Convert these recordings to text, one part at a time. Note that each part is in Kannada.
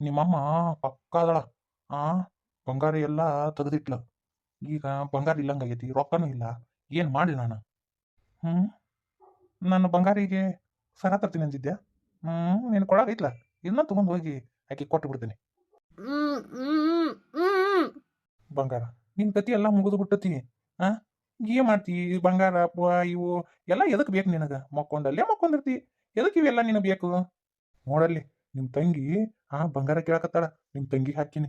ನಿಮ್ಮಮ್ಮ ಪಕ್ಕದಳ, ಆ? ಬಂಗಾರ ಎಲ್ಲ ತೆಗೆದಿಟ್ಲ. ಈಗ ಬಂಗಾರ ಇಲ್ಲಂಗಾಗೈತಿ, ರೊಕ್ಕನೂ ಇಲ್ಲ. ಏನು ಮಾಡಲಿ ನಾನು? ಹ್ಞೂ ನಾನು ಬಂಗಾರಿಗೆ ಸರ ತರ್ತೀನಿ ಅಂದಿದ್ದೆ ಹ್ಞೂ ನೀನು ಕೊಡಾಗೈತ್ಲ ಇದನ್ನ ತೊಗೊಂಡು ಹೋಗಿ ಆಕೆ ಕೊಟ್ಟು ಬಿಡ್ತೀನಿ. ಬಂಗಾರ, ನಿನ್ ಕತಿ ಎಲ್ಲ ಮುಗಿದು ಬಿಟ್ಟತಿ, ಆ? ಏನ್ ಮಾಡ್ತಿ? ಬಂಗಾರ ಇವು ಎಲ್ಲ ಎದಕ್ ಬೇಕು ನಿನಗ? ಮಕ್ಕೊಂಡಲ್ಲೇ ಮಕ್ಕೊಂಡಿರ್ತಿ ಎದಕ್ ಇವೆಲ್ಲ ನಿನಗೆ ಬೇಕು? ನೋಡಲ್ಲಿ. ನಿಮ್ ತಂಗಿ ಆ ಬಂಗಾರ ಕೇಳಕತ್ತಾಳ ನಿಮ್ ತಂಗಿ ಹಾಕಿನಿ.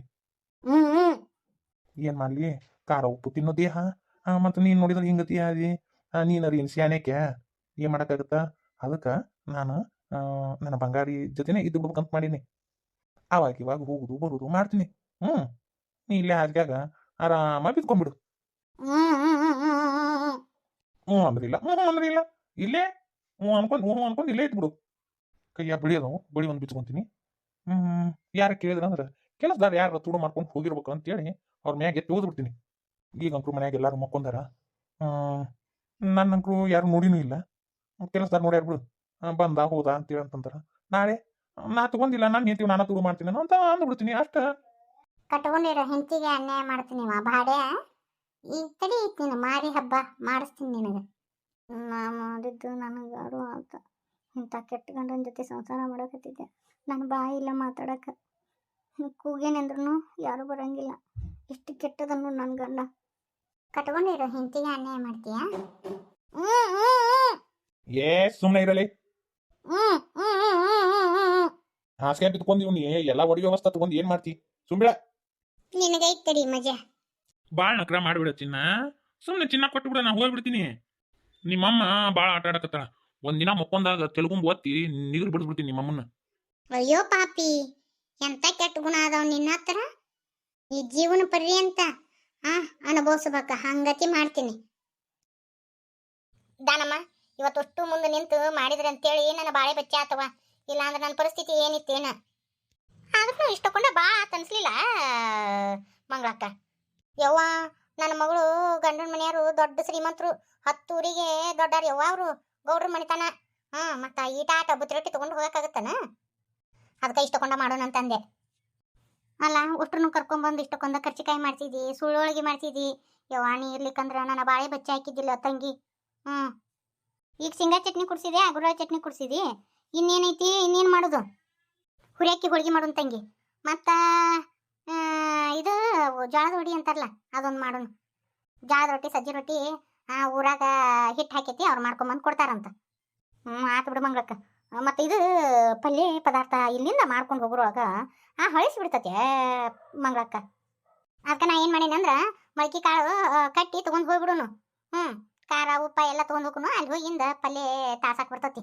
ಏನ್ ಮಾಡ್ಲಿ? ಖಾರ ಉಪ್ಪು ತಿನ್ನೋ ದೇಹ ಆ ಮತ್ತ ನೀನ್ ನೋಡಿದ್ರೆ ಹಿಂಗತಿ ಅದಿ? ಆ, ನೀನರಿ ಏನ್ ಸ್ಯಾನೇಕೆ ಏನ್ ಮಾಡಕ್ಕಾಗತ್ತ? ಅದಕ್ಕ ನಾನು ನನ್ನ ಬಂಗಾರಿ ಜೊತೆನೆ ಇದ್ದು ಬಿಡ್ಬೇಕಂತ ಮಾಡೀನಿ. ಅವಾಗ ಇವಾಗ ಹೋಗುದು ಬರುದು ಮಾಡ್ತೀನಿ. ಹ್ಮ್. ನೀ ಇಲ್ಲೇ ಹಾಸ್ಗ್ಯಾಗ ಆರಾಮ ಬಿದ್ಕೊಂಡ್ಬಿಡು ಹ್ಞೂ ಅಂದ್ರಿಲ್ಲ. ಹ್ಞೂ ಅಂದ್ರಿಲ್ಲ. ಇಲ್ಲೇ? ಹ್ಞೂ ಅನ್ಕೊಂಡ್ ಹ್ಞೂ ಅನ್ಕೊಂಡ್ ಇಲ್ಲೇ ಇಟ್ಬಿಡು ಕೈಯ ಬಿಳಿ ಅದಾವು? ಬಿಳಿ ಒಂದು ಬಿಚ್ಕೊಂತೀನಿ. ಹ್ಮ್. ಯಾರ ಕೇಳಿದ್ರ ಅಂದ್ರೆ ಕೆಲಸದಾರ ಯಾರು ತೂಡು ಮಾಡ್ಕೊಂಡು ಹೋಗಿರ್ಬೇಕು ಅಂತೇಳಿ ಅವ್ರ ಮ್ಯಾಗ ಎತ್ತಿ ಓದ್ಬಿಡ್ತೀನಿ ಈಗ ಅಂಕ್ರು ಮನ್ಯಾಗ ಎಲ್ಲಾರು ಮಕ್ಕೊಂದಾರ. ನನ್ನ ಅಂಕ್ರು ಯಾರು ನೋಡಿನೂ ಇಲ್ಲ. ಕೆಲಸದಾರ ನೋಡ್ಯಾರ ಬಿಡು. ಬಂದ ಹೋದ ಅಂತೇಳಿ ಅಂತಂತಾರ. ನಾಳೆ ನಾ ತಗೊಂಡಿಲ್ಲ ನಾನು ಹೇಳ್ತೀವಿ ನಾನು ತುಡು ಮಾಡ್ತೀನಿ ಅಂತ ಅಂದ್ಬಿಡ್ತೀನಿ ಅಷ್ಟ. ಕಟ್ಕೊಂಡಿರೋ ಹೆಂಡತಿಗೆ ಅನ್ಯಾಯ ಮಾಡ್ತೀನಿ ವಾ ಬಾಡ್ಯ ಈಗ ತಡಿ ಐತಿ ಮಾರಿ ಹಬ್ಬ ಮಾಡಿಸ್ತೀನಿ ನಿನಗೆ. ನಾ ಮಾಡಿದ್ದು ನನಗೆ ಯಾರು ಅಂತ. ಇಂಥ ಕೆಟ್ಟ ಗಂಡನ ಜೊತೆ ಸಂಸಾರ ಮಾಡಕತ್ತಿದ್ದೆ. ನನ್ನ ಬಾಯಿ ಇಲ್ಲ ಮಾತಾಡಕ್ಕೆ ಕೂಗೇನೆಂದ್ರೂ ಯಾರು ಬರಂಗಿಲ್ಲ. ಎಷ್ಟು ಕೆಟ್ಟದನ್ನು ನನ್ನ ಗಂಡ. ಕಟ್ಕೊಂಡಿರೋ ಹೆಂಡತಿಗೆ ಅನ್ಯಾಯ ಮಾಡ್ತೀಯಾ? ಏ ಸುಮ್ಮನೆ ಇರಲಿ. ಹಾಸಿಗೆ ಬಿತ್ಕೊಂಡು ನೀ ಎಲ್ಲ ಒಡಿ ವ್ಯವಸ್ಥೆ ತಗೊಂಡು ಏನ್ ಮಾಡ್ತಿ? ಸುಮ್ಬಿಡ ನಿನಗೈತ್ ತಡಿ ಮಜಾ. ಭಾಳ ನಕ್ರ ಮಾಡಿಬಿಡ ಚಿನ್ನ. ಸುಮ್ಮನೆ ಚಿನ್ನ ಕೊಟ್ಟು ಬಿಡ ನಾ ಹೋಗ್ಬಿಡ್ತೀನಿ. ನಿಮ್ಮಮ್ಮ ಬಾಳ ಆಟ ಆಡಕತ್ತಾಳ. ಒಂದಿನ ಮಕ್ಕೊಂದಾಗ ತೆಲುಗುಂಬ್ ಒತ್ತಿ ಬಿಡ್ ಬಿಡ್ಬಿಡ್ತೀನಿ ನಿಮ್ಮಮ್ಮನ್ನ ಅಯ್ಯೋ ಪಾಪಿ ಎಂತ ಕೆಟ್ಟ ಗುಣ ಅದಾವ ನಿನ್ನ ಹತ್ರ? ಈ ಜೀವನ ಪರ್ಯಂತ ಆ ಅನುಭವಿಸ್ಬೇಕ ಹಂಗತಿ ಮಾಡ್ತೀನಿ. ದಾನಮ್ಮ ಇವತ್ತಷ್ಟು ಮುಂದೆ ನಿಂತು ಮಾಡಿದ್ರೆ ಅಂತೇಳಿ ನನ್ನ ಬಾಳೆ ಬೆಚ್ಚ ಆತವ. ಇಲ್ಲ ಅಂದ್ರೆ ನನ್ನ ಪರಿಸ್ಥಿತಿ ಏನಿತ್ತೇನ ಆದ್ರೂ ಇಷ್ಟಕೊಂಡ ಬಾ ಅನ್ಸ್ಲಿಲ್ಲ ಮಂಗಳಕ್ಕ. ಯವ್ವ ನನ್ನ ಮಗಳು ಗಂಡನ ಮನೆಯವರು ದೊಡ್ಡ ಶ್ರೀಮಂತರು ಹತ್ತೂರಿಗೆ ದೊಡ್ಡಾರ. ಯವ್ವ ಅವರು ಗೌಡ್ರ ಮನಿತನ. ಹಾ, ಮತ್ತ ಈಟ ಆಟ ಬುತ್ತಿರೊಟ್ಟಿ ತಗೊಂಡು ಹೋಗಕ್ಕಾಗತ್ತನ ಅದಕ್ಕೆ ಇಷ್ಟಕೊಂಡ ಮಾಡೋಣ ಅಂತಂದೆ. ಅಲ್ಲ ಉಷ್ಟ್ರನ್ನು ಕರ್ಕೊಂಡ್ಬಂದು ಇಷ್ಟಕ್ಕೊಂದ ಕರ್ಚಿಕಾಯಿ ಮಾಡ್ತಿದ್ದಿ ಸುಳ್ಳೊಳಗೆ ಮಾಡ್ತಿದ್ದಿ. ಯವಾಣಿ ಇರ್ಲಿಕ್ಕಂದ್ರ ನನ್ನ ಬಾಳೆ ಬಚ್ಚಿ ಹಾಕಿದ್ದಿಲ್ಲ ತಂಗಿ. ಹ್ಞೂ ಈಗ ಶೇಂಗಾ ಚಟ್ನಿ ಕುಡ್ಸಿದೆ ಅಗುರ ಚಟ್ನಿ ಕುಡ್ಸಿದಿ. ಇನ್ನೇನೈತಿ, ಇನ್ನೇನು ಮಾಡೋದು? ಹುರಿಯಾಕಿ ಹೋಳಿಗೆ ಮಾಡೋಣ ತಂಗಿ. ಮತ್ತು ಇದು ಜೋಳದ ರೊಟ್ಟಿ ಅಂತಾರಲ್ಲ, ಅದೊಂದು ಮಾಡೋಣ. ಜೋಳದ ರೊಟ್ಟಿ, ಸಜ್ಜೆ ರೊಟ್ಟಿ ಆ ಊರಾಗ ಹಿಟ್ಟು ಹಾಕೈತಿ, ಅವ್ರು ಮಾಡ್ಕೊಂಬಂದು ಕೊಡ್ತಾರಂತ. ಹ್ಞೂ ಆತು ಬಿಡು ಮಂಗಳಕ್ಕೆ. ಮತ್ತು ಇದು ಪಲ್ಯ ಪದಾರ್ಥ ಇಲ್ಲಿಂದ ಮಾಡ್ಕೊಂಡು ಹೋಗ್ರೊಳಗ ಆ ಹೊಳಿಸ್ಬಿಡ್ತತೆ ಮಂಗಳಕ್ಕ. ಅದಕ್ಕೆ ನಾ ಏನು ಮಾಡೀನಿ ಅಂದ್ರೆ ಮೊಳಕೆ ಕಾಳು ಕಟ್ಟಿ ತೊಗೊಂಡು ಹೋಗ್ಬಿಡುನು. ಹ್ಞೂ ಖಾರ, ಉಪ್ಪ ಎಲ್ಲ ತೊಗೊಂಡು ಹೋಗುನು ಅಲ್ಲಿ ಹೋಗಿಂದ ಪಲ್ಯ ತಾಸಾಕ್ ಬರ್ತತಿ.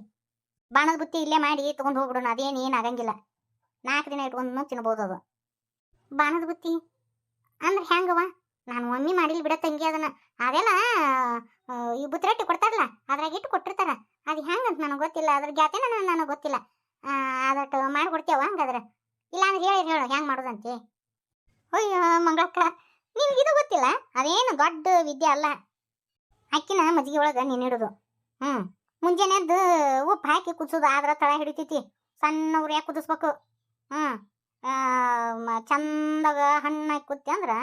ಬಾಣದ ಬುತ್ತಿ ಇಲ್ಲೇ ಮಾಡಿ ತೊಗೊಂಡು ಹೋಗ್ಬಿಡೋಣ ಅದೇನು ಏನು ಆಗಂಗಿಲ್ಲ. ನಾಲ್ಕು ದಿನ ಇಟ್ಕೊಂಡು ತಿನ್ಬೋದು ಅದು. ಬಾಣದ ಬುತ್ತಿ ಅಂದ್ರೆ ಹೆಂಗವ ನಾನು ಒಮ್ಮೆ ಮಾಡಿಲ್ಲ ಬಿಡ ತಂಗಿ ಅದನ್ನ ಅದೆಲ್ಲ ಆ, ಈ ಬುತ್ತಿರೊಟ್ಟಿ ಕೊಡ್ತಾರಲ್ಲ ಅದ್ರಾಗ ಇಟ್ಟು ಕೊಟ್ಟಿರ್ತಾರ ಅದು ಹೆಂಗಂತ ನನಗೆ ಗೊತ್ತಿಲ್ಲ ಅದ್ರ ಜಾತಿನ ನನಗೆ ಗೊತ್ತಿಲ್ಲ. ಅದಟ್ಟು ಮಾಡ್ಕೊಡ್ತೇವ ಹಂಗಾದ್ರೆ. ಇಲ್ಲ ಅಂದ್ರೆ ಹೇಳಿ, ಹೇಳು, ಹೆಂಗೆ ಮಾಡೋದಂತೆ? ಅಯ್ಯೋ, ಮಂಗಳಕ್ಕ ಇದು ಗೊತ್ತಿಲ್ಲ? ಅದೇನು ದೊಡ್ಡ ವಿದ್ಯೆ ಅಲ್ಲ? ಅಕ್ಕಿನ ಮಜ್ಜಿಗೆ ಒಳಗೆ ನೆನಿಡೋದು ಹ್ಞೂ ಮುಂಜಾನೆ ಎದ್ದು ಉಪ್ಪು ಹಾಕಿ ಕುದಿಸೋದು, ಆದ್ರೆ ತಳ ಹಿಡಿತೈತಿ. ಸಣ್ಣ ಉರಿಯಾಗಿ ಕುದಿಸ್ಬೇಕು? ಹ್ಞೂ ಚಂದಾಗ ಹಣ್ಣು ಹಾಕಿ ಕುತ್ತಿ ಅಂದ್ರೆ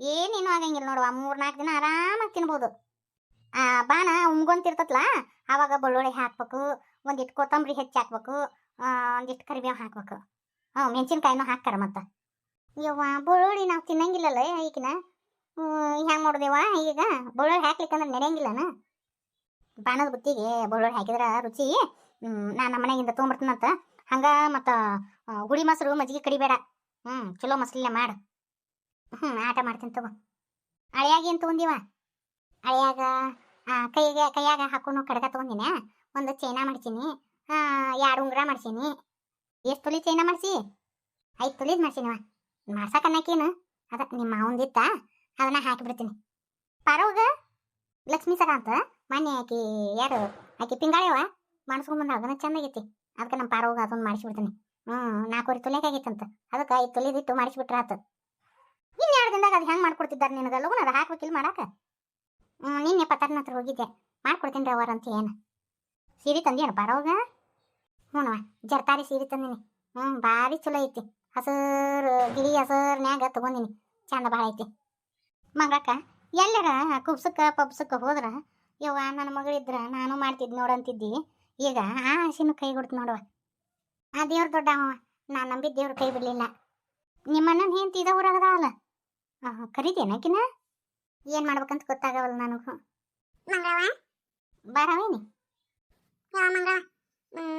ಏನೇನು ಆಗಂಗಿಲ್ಲ ನೋಡುವ. ಮೂರು ನಾಲ್ಕು ದಿನ ಆರಾಮಾಗಿ ತಿನ್ಬೋದು. ಬಾಣ ಉಮ್ಗೊಂತಿರ್ತತ್ಲ? ಆವಾಗ ಬೆಳ್ಳುಳ್ಳಿ ಹಾಕ್ಬೇಕು ಒಂದಿಟ್ಟು ಕೊತ್ತಂಬರಿ ಹೆಚ್ಚಿ ಹಾಕ್ಬೇಕು ಒಂದಿಷ್ಟು ಕರಿಬೇವು ಹಾಕ್ಬೇಕು. ಹ್ಞೂ ಮೆಣಸಿನ್ಕಾಯಿನೂ ಹಾಕ್ತಾರೆ ಮತ್ತೆ. ಯವ್ವ, ಬೆಳ್ಳುಳ್ಳಿ ನಾವು ತಿನ್ನಂಗಿಲ್ಲಲ್ಲ ಈಗಿನ ಹೆಂಗೆ ನೋಡ್ದೇವ ಈಗ? ಬೆಳ್ಳುಳ್ಳಿ ಹಾಕ್ಲಿಕ್ಕಂದ್ರೆ ನಡೆಯಂಗಿಲ್ಲನ ಬಾಣದ ಬುತ್ತಿಗೆ ಬೆಳ್ಳುಳ್ಳಿ ಹಾಕಿದ್ರೆ ರುಚಿ. ನಾನು ಮನೆಯಿಂದ ತೊಗೊಂಬರ್ತೀನಂತ. ಹಂಗೆ ಮತ್ತು ಹುಳಿ ಮೊಸರು ಮಜ್ಜಿಗೆ ಕಡಿಬೇಡ ಹ್ಞೂ ಚಲೋ ಮಸ್ಲಿಲ್ಲ ಮಾಡು. ಹ್ಞೂ ಆಟ ಮಾಡ್ತೀನಿ ತಗೋ. ಅಳಿಯಾಗಿ ಏನು ತೊಗೊಂದಿವ ಅಳಿಯಾಗ ಕೈಗೆ ಕೈಯಾಗ ಹಾಕೊಂಡು ಕಡಗ ತೊಗೊಂಡಿನ, ಒಂದು ಚೈನ ಮಾಡ್ಸೀನಿ. ಎರಡು ಉಂಗುರ ಮಾಡ್ಸೀನಿ. ಎಷ್ಟು ತೊಲಿ ಚೈನ ಮಾಡಿಸಿ? ಐದು ತೊಲಿದ್ ಮಾಡ್ಸೀನಿವ ಮಾಡ್ಸಕ್ಕೆ ಅನ್ನಕ್ಕೇನು ಅದ ನಿಮ್ಮ ಮಾವಂದಿತ್ತ, ಅದನ್ನ ಹಾಕಿಬಿಡ್ತೀನಿ ಪಾರೋಗ ಲಕ್ಷ್ಮೀ ಸರ ಅಂತ, ಮೊನ್ನೆ ಆಕಿ ಯಾರು, ಆಕಿ ಮಾಡಿಸ್ಕೊಂಡ್ ಮಾಡಿಸ್ಕೊಂಬಂದ ಅದನ್ನ ಚಂದಾಗೈತಿ ಅದಕ್ಕೆ ನಮ್ಮ ಪಾರೋಗ ಅದೊಂದು ಮಾಡಿಸ್ಬಿಡ್ತೀನಿ ಹ್ಞೂ ನಾಲ್ಕೂವರೆ ತೊಲೆಗಾಗೈತಂತ ಅದಕ್ಕೆ ಐದು ತೊಲಿದಿಟ್ಟು ಮಾಡಿಸ್ಬಿಟ್ರೆ ಆತ. ಇನ್ನು ಎರಡು ದಿನದಾಗ ಅದು ಹೆಂಗೆ ಮಾಡ್ಕೊಡ್ತಿದ್ದಾರೆ ನಿನಗೆ? ಲಗುನ ಅದು ಹಾಕ್ಬೇಕಿಲ್ಲ ಮಾಡಾಕ? ನಿನ್ನೆ ಪತ್ತಾರನ ಹತ್ರ ಹೋಗಿದ್ದೆ. ಮಾಡ್ಕೊಡ್ತೀನಿ ರೀ ಅವರಂತ ಏನು. ಸೀರೆ ತಂದೇನು ಬರೋಗ ಹ್ಞೂ ಜರ್ತಾರಿ ಸೀರೆ ತಂದೀನಿ. ಹ್ಞೂ ಭಾರಿ ಚಲೋ ಐತಿ. ಹಸರು ಗಿಳಿ ಹಸರ್ನ್ಯಾಗ ತಗೊಂಡಿನಿ. ಚಂದ ಭಾಳ ಐತಿ. ಮಗಕ್ಕ, ಎಲ್ಲರ ಕುಬ್ಸಕ್ಕ ಪಬ್ಸಕ್ಕ ಹೋದ್ರ? ಯವ್ವ ನನ್ನ ಮಗಳಿದ್ರ, ನಾನು ಮಾಡ್ತಿದ್ ನೋಡಂತಿದ್ದಿ ಈಗ ಆ ಹಸಿನೂ ಕೈ ಕೊಡ್ತು ನೋಡುವ ಆ ದೇವ್ರ ದೊಡ್ಡ ನಾನು ನಂಬಿದ ದೇವ್ರ ಕೈ ಬಿಡಲಿಲ್ಲ. ನಿಮ್ಮಣ್ಣನ ಹೆಂಡತಿ ಇದ ಊರಾಗದಾಳಲ್ಲ? ಕರಿತೇನಕಿನ ಏನ್ ಮಾಡ್ಬೇಕಂತ ಗೊತ್ತಾಗವಲ್ಲ ನನಗೂ. ಮಂಗಳವ? ಬರವೇನಿ. ಯಾವ ಮಂಗಳ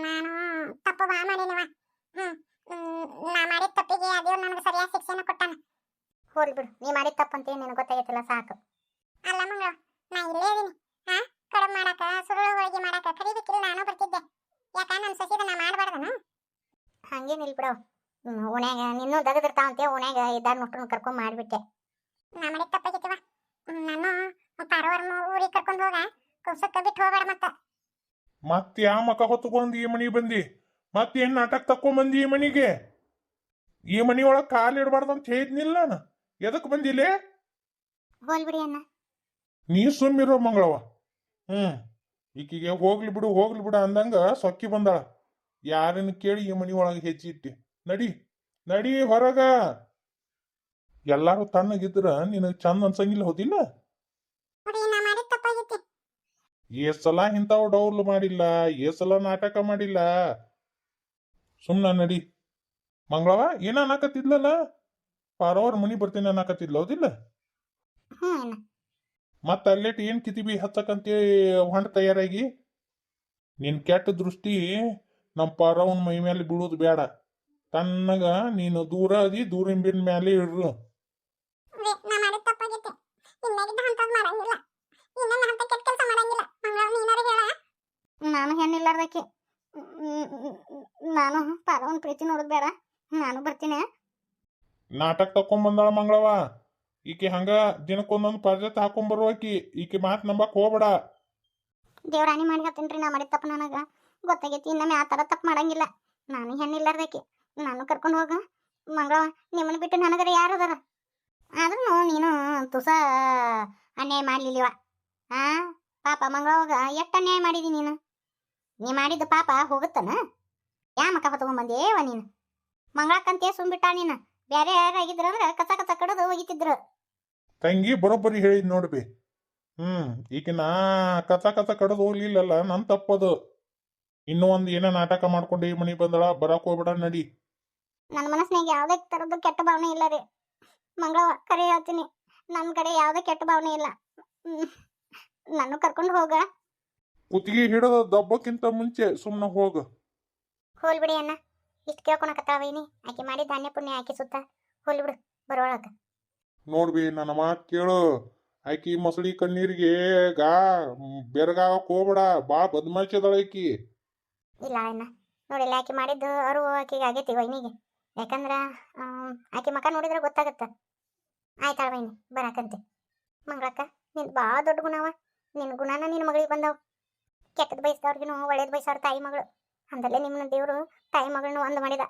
ನಾನು ತಪ್ಪು ಬಾ ಮಾಡಿನವ. ನಾ ಮಾಡಿದ ತಪ್ಪಿಗೆ ಅದೇವ್ ನನಗೆ ಸರಿಯಾದ ಶಿಕ್ಷೆನ ಕೊಟ್ಟಾನ. ಹೋಗ್ಲಿ ಬಿಡು ನೀ ಮಾಡಿದ ತಪ್ಪು ಅಂತ ಗೊತ್ತಾಗೈತಿಲ್ಲ ಸಾಕು. ಅಲ್ಲ ನಾ ಇಲ್ಲೇ ಇದೀನಿ. ಹಾ ಕಡುಬು ಮಾಡಾಕ ಸುರುಳು ಹೋಳಿಗೆ ಮಾಡಾಕ ಕರಿಬೇಕಿಲ್ಲ ನಾನು ಬರ್ತಿದ್ದೆ. ಯಾಕ ನನ್ನ ಸಸಿದ ನಾ ಮಾಡಬಾರ್ದನ? ಹಂಗೇನಿಲ್ಲ ಬಿಡವ್ ಓಣ್ಯಾಗ ನಿನ್ನೂ ದಗದಿರ್ತಾವಂತೆ ಓಣ್ಯಾಗ ಇದ್ದಾಗ ನೋಟ್ರನ್ನ ಕರ್ಕೊಂಡ್ ಮಾಡಿಬಿಟ್ಟೆ. ನಾ ಮಾಡಿದ ತಪ್ಪಾಗಿತ್ತವ ನಾನು ಊರಿಗೆ ಕರ್ಕೊಂಡು ಹೋಗ. ಕುಬ್ಸಕ್ಕ ಬಿಟ್ಟು ಹೋಗ್ಬೇಡ ಮತ್ತ. ಮತ್ತೆ ಯಾ ಮಕ ಹೊತ್ಕೊಂಡ್ ಈ ಮನಿ ಬಂದಿ? ಮತ್ತೆ ಏನ್ ನಾಟಕ ತಕೊಂಡ್ ಬಂದಿ ಈ ಮನಿಗೆ? ಈ ಮನಿ ಕಾಲು ಇಡಬಾರ್ದು ಅಂತ ಹೇಳಿದ್ನಿಲ್ಲ ನಾನು. ಎದಕ್ ಬಂದಿಲ್ಲೇ ಹೋಲ್ ಬಿಡಿ ಅಣ್ಣ. ನೀ ಸುಮ್ಮಿರೋ ಮಂಗಳವ ಹ್ಮ್. ಈಕಿಗೆ ಹೋಗ್ಲಿ ಬಿಡು ಹೋಗ್ಲಿ ಬಿಡು ಅಂದಂಗ ಸೊಕ್ಕಿ ಬಂದಾಳ. ಯಾರನ್ನು ಕೇಳಿ ಈ ಮನಿ ಒಳಗೆ ಹೆಚ್ಚಿಟ್ಟಿ. ನಡಿ ನಡಿ ಹೊರಗ. ಎಲ್ಲಾರು ತಣ್ಣಗಿದ್ರ ನಿನಗ್ ಚಂದ ಅನ್ಸಂಗಿಲ್ಲ ಹೋದಿಲ್ಲ? ಏ ಸಲ ಇಂಥವ್ ಡೌಲ್ ಮಾಡಿಲ್ಲ ಏ ಸಲ ನಾಟಕ ಮಾಡಿಲ್ಲ. ಸುಮ್ನ ನಡಿ. ಮಂಗಳವ ಏನ ಅನ್ನಕತ್ತಿದ್ಲಲ್ಲ ಪಾರವ್ರ ಮನಿ ಬರ್ತೀನಿ ಅನ್ನಕತ್ತಿದ್ಲ ಹೌದಿಲ್ಲ? ಮತ್ತ ಅಲ್ಲೇಟ್ ಏನ್ ಕಿತಿಬಿ ಹಚ್ಚಕಂತ ಹೊಂಡ ತಯಾರಾಗಿ? ನಿನ್ ಕೆಟ್ಟ ದೃಷ್ಟಿ ನಮ್ಮ ಪಾರವನ್ ಮೈ ಮೇಲೆ ಬೀಳೋದು ಬೇಡ ತನ್ನಗ ನೀನು ದೂರ ಅದಿ ದೂರಿಂಬಿನ ಮೇಲೆ ಇಡ್ರು ನಾ ಮಾಡಿದ ತಪ್ಪಾಗಿತ್ತು ಇನ್ನಾಗಿದ್ದ ಅಂತದ್ ಮಾಡಂಗಿಲ್ಲ ಇನ್ನ ನಾ ಅಂತ ಕೆಟ್ಟ ಕೆಲಸ ಮಾಡಂಗಿಲ್ಲ ಮಂಗಳ ನೀನಾರು ಹೇಳ ಹೆಣ್ಣಿಲ್ಲಾರ್ದಕ್ಕೆ ನಾನು ಪಾರವನ್ ಪ್ರೀತಿ ನೋಡೋದ್ ಬೇಡ ನಾನು ಬರ್ತೀನಿ. ನಾಟಕ ತಕೊಂಡ್ ಬಂದಾಳ ಮಂಗಳವ. ಈಕೆ ಹಂಗ ದಿನಕ್ಕೊಂದೊಂದು ಪರ್ಜತ್ ಹಾಕೊಂಡ್ ಬರುವಾಕಿ ಈಕೆ ಮಾತ್ ನಂಬಕ್ ಹೋಗ್ಬೇಡ. ದೇವ್ರಾಣಿ ಮಾಡಿ ಹತ್ತೇನ್ರಿ ನಾ ಮಾಡಿದ ತಪ್ಪು ನನಗ. ಗೊತ್ತಾಗೈತಿ ಇನ್ನೊಮ್ಮೆ ಆ ಥರ ತಪ್ಪು ಮಾಡಂಗಿಲ್ಲ. ನಾನು ಹೆಣ್ಣಿಲ್ಲಾರ್ದಕ್ಕೆ ನಾನು ಕರ್ಕೊಂಡು ಹೋಗ. ಮಂಗಳವ ನಿಮ್ಮನ್ನ ಬಿಟ್ಟು ನನಗರ ಯಾರು ಅದಾರ? ಆದ್ರೂ ನೀನು ತುಸ ಅನ್ಯಾಯ ಮಾಡ್ಲಿಲ್ಲವ. ಆ ಪಾಪ ಮಂಗಳವಾಗ ಎಷ್ಟು ಅನ್ಯಾಯ ಮಾಡಿದಿ ನೀನು? ನೀ ಮಾಡಿದ ಪಾಪ ಹೋಗುತ್ತನ? ಯಾ ಮಕ್ಕ ಹೊತ್ಕೊಂಡ್ ನೀನು. ಮಂಗಳಕ್ಕಂತೆ ಸುಮ್ಬಿಟ್ಟ ನೀನು. ಬೇರೆ ಯಾರಾಗಿದ್ರ ಅಂದ್ರೆ ಕಸ ಕಸ ಕಡದು ಹೋಗಿತಿದ್ರು ತಂಗಿ ಬರೋಬ್ಬರಿ ಹೇಳಿದ್ ನೋಡ್ಬಿ ಹ್ಮ್ ಈಗ ನಾ ಕಸ ಕಸ ಕಡದು ಹೋಗ್ಲಿಲ್ಲಲ್ಲ ನನ್ ತಪ್ಪದು. ಇನ್ನೂ ಒಂದ್ ಏನ ನಾಟಕ ಮಾಡ್ಕೊಂಡು ಈ ಮನಿ ಬಂದಳ ಬರಾಕ್ ಹೋಗ್ಬೇಡ ನಡಿ. ನನ್ನ ಮನಸ್ಸಿನಾಗ ಯಾವುದೇ ತರದ್ದು ಕೆಟ್ಟ ಭಾವನೆ ಇಲ್ಲ ರೀ. ಮಂಗಳವ ಕರೆ ಹೇಳ್ತೀನಿ. ನನ್ನ ಕಡೆ ಯಾವುದೇ ಕೆಟ್ಟ ಭಾವನೆ ಇಲ್ಲ. ನನ್ನ ನಾನು ಕರ್ಕೊಂಡು ಹೋಗ. ಕುತ್ತಿಗೆ ಹಿಡದ ದಬ್ಬಕ್ಕಿಂತ ಮುಂಚೆ ಸುಮ್ಮನೆ ಹೋಗ. ಹೋಲ್ ಬಿಡಿ ಅಣ್ಣ. ಇಷ್ಟು ಕೇಳ್ಕೊಳಕತ್ತಾವೇನಿ ಆಕೆ ಮಾಡಿ ಧಾನ್ಯ ಪುಣ್ಯ ಆಕೆ ಸುತ್ತ. ಹೋಲ್ ಬಿಡು ಬರೋಳಕ ನೋಡ್ಬಿ ನನ್ನ ಮಾತು ಕೇಳು. ಆಕಿ ಮೊಸಳಿ ಕಣ್ಣೀರಿಗೆ ಗಾ ಬೆರಗಾವ ಹೋಗ್ಬೇಡ ಬಾ ಬದ್ಮಾಶಿ ಅದಾಳ ಆಕಿ. ಇಲ್ಲ ಅಣ್ಣ ನೋಡಿಲ್ಲ ಆಕೆ ಮಾಡಿದ್ದು ಅರು ಆಕೆಗೆ ಆಗೈತಿ ವೈನಿಗೆ. ಯಾಕಂದ್ರ ಆಕೆ ಮಕ ನೋಡಿದ್ರೆ ಗೊತ್ತಾಗತ್ತ. ಆಯ್ತಾಳ ವೈನಿ ಬರಾಕಂತೆ. ಮಂಗಳಕ್ಕ ನಿನ್ ಭಾಳ ದೊಡ್ಡ ಗುಣವ ನಿನ್ನ ಗುಣನ ನಿನ್ನ ಮಗಳಿಗೆ ಬಂದವು. ಕೆಟ್ಟದ್ ಬಯಸ್ದವ್ರಿಗೂ ಒಳ್ಳೇದ್ ಬಯಸೋರು ತಾಯಿ ಮಗಳು. ಅಂದಲ್ಲೇ ನಿಮ್ಮನ್ನ ದೇವರು ತಾಯಿ ಮಗಳನ್ನ ಒಂದು ಮಾಡಿದ.